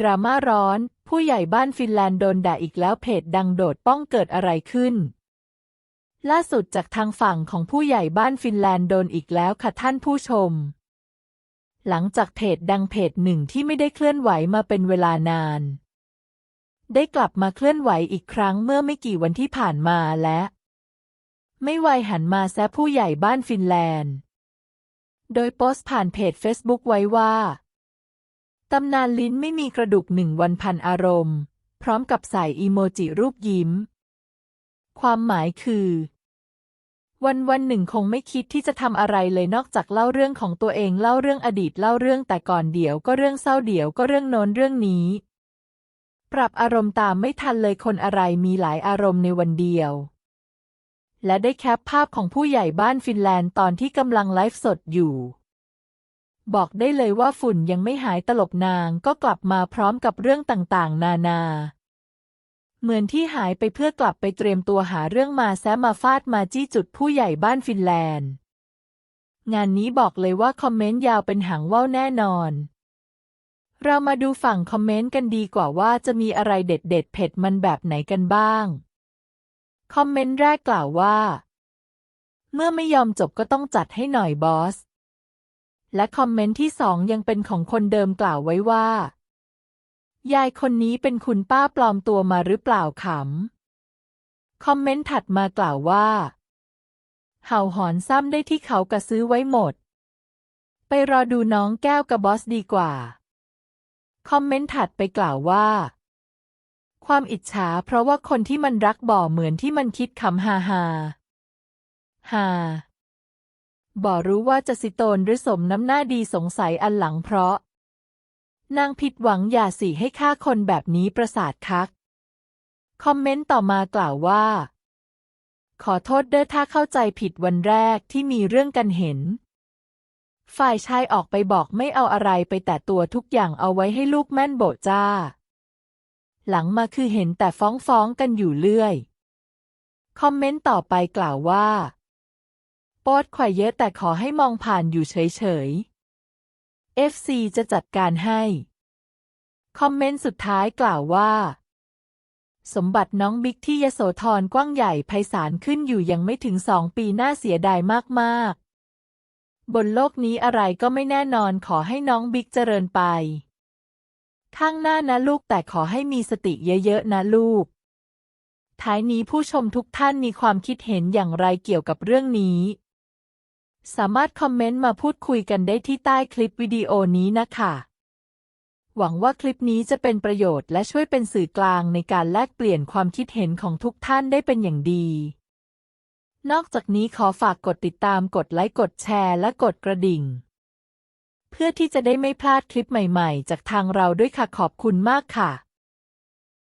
ดราม่าร้อน ผู้ใหญ่บ้านฟินแลนด์โดนด่าอีกแล้วเพจดังโดดป้องเกิดอะไรขึ้น ล่าสุดจากทางฝั่งของผู้ใหญ่บ้านฟินแลนด์โดนอีกแล้วค่ะท่านผู้ชม หลังจากเพจดังเพจหนึ่งที่ไม่ได้เคลื่อนไหวมาเป็นเวลานาน ได้กลับมาเคลื่อนไหวอีกครั้งเมื่อไม่กี่วันที่ผ่านมาและ ไม่ไวหันมาแซะผู้ใหญ่บ้านฟินแลนด์ โดยโพสต์ผ่านเพจ Facebook ไว้ว่า ตำนานลิ้นไม่มีกระดูกหนึ่งวันพันอารมณ์ พร้อมกับใส่อีโมจิรูปยิ้ม ความหมายคือ วันวันหนึ่งคงไม่คิดที่จะทำอะไรเลยนอกจากเล่าเรื่องของตัวเองเล่าเรื่องอดีตเล่าเรื่องแต่ก่อนเดี๋ยวก็เรื่องเศร้าเดี๋ยวก็เรื่องโน้นเรื่องนี้ ปรับอารมณ์ตามไม่ทันเลยคนอะไรมีหลายอารมณ์ในวันเดียว และได้แคปภาพของผู้ใหญ่บ้านฟินแลนด์ตอนที่กำลังไลฟ์สดอยู่ บอกได้เลยว่าฝุ่นยังไม่หายตลบนางก็กลับมาพร้อมกับเรื่องต่างๆ นานา เหมือนที่หายไปเพื่อกลับไปเตรียมตัวหาเรื่องมาแซมาฟาดมาจี้จุดผู้ใหญ่บ้านฟินแลนด์ งานนี้บอกเลยว่าคอมเมนต์ยาวเป็นหางว่าวแน่นอน เรามาดูฝั่งคอมเมนต์กันดีกว่าว่าจะมีอะไรเด็ดๆเผ็ดมันแบบไหนกันบ้าง คอมเมนต์แรกกล่าวว่า เมื่อไม่ยอมจบก็ต้องจัดให้หน่อยบอส และคอมเมนต์ที่สองยังเป็นของคนเดิมกล่าวไว้ว่า ยายคนนี้เป็นคุณป้าปลอมตัวมาหรือเปล่าขำ คอมเมนต์ถัดมากล่าวว่า เห่าหอนซ้ำได้ที่เขากระซื้อไว้หมด ไปรอดูน้องแก้วกับบอสดีกว่า คอมเมนต์ถัดไปกล่าวว่า ความอิจฉาเพราะว่าคนที่มันรักบ่อเหมือนที่มันคิดคำฮาฮาฮา บ่รู้ว่าจะสิโตนหรือสมน้ำหน้าดีสงสัยอันหลังเพราะ นางผิดหวังอย่าสิให้ฆ่าคนแบบนี้ประสาทคัก คอมเมนต์ต่อมากล่าวว่า ขอโทษเด้อถ้าเข้าใจผิดวันแรกที่มีเรื่องกันเห็น ฝ่ายชายออกไปบอกไม่เอาอะไรไปแต่ตัวทุกอย่างเอาไว้ให้ลูกแม่นโบจ้า หลังมาคือเห็นแต่ฟ้องฟ้องกันอยู่เรื่อย คอมเมนต์ต่อไปกล่าวว่า โป๊ดข่อยเยอะแต่ขอให้มองผ่านอยู่เฉยๆ FC จะจัดการให้ คอมเมนต์สุดท้ายกล่าวว่า สมบัติน้องบิ๊กที่ยโสธรกว้างใหญ่ไพศาลขึ้นอยู่ยังไม่ถึงสองปีน่าเสียดายมากๆ บนโลกนี้อะไรก็ไม่แน่นอนขอให้น้องบิ๊กเจริญไป ข้างหน้านะลูกแต่ขอให้มีสติเยอะๆนะลูกท้ายนี้ผู้ชมทุกท่านมีความคิดเห็นอย่างไรเกี่ยวกับเรื่องนี้ สามารถคอมเมนต์มาพูดคุยกันได้ที่ใต้คลิปวิดีโอนี้นะคะ หวังว่าคลิปนี้จะเป็นประโยชน์และช่วยเป็นสื่อกลางในการแลกเปลี่ยนความคิดเห็นของทุกท่านได้เป็นอย่างดี นอกจากนี้ขอฝากกดติดตามกดไลค์กดแชร์และกดกระดิ่ง เพื่อที่จะได้ไม่พลาดคลิปใหม่ๆ จากทางเราด้วยค่ะขอบคุณมากค่ะ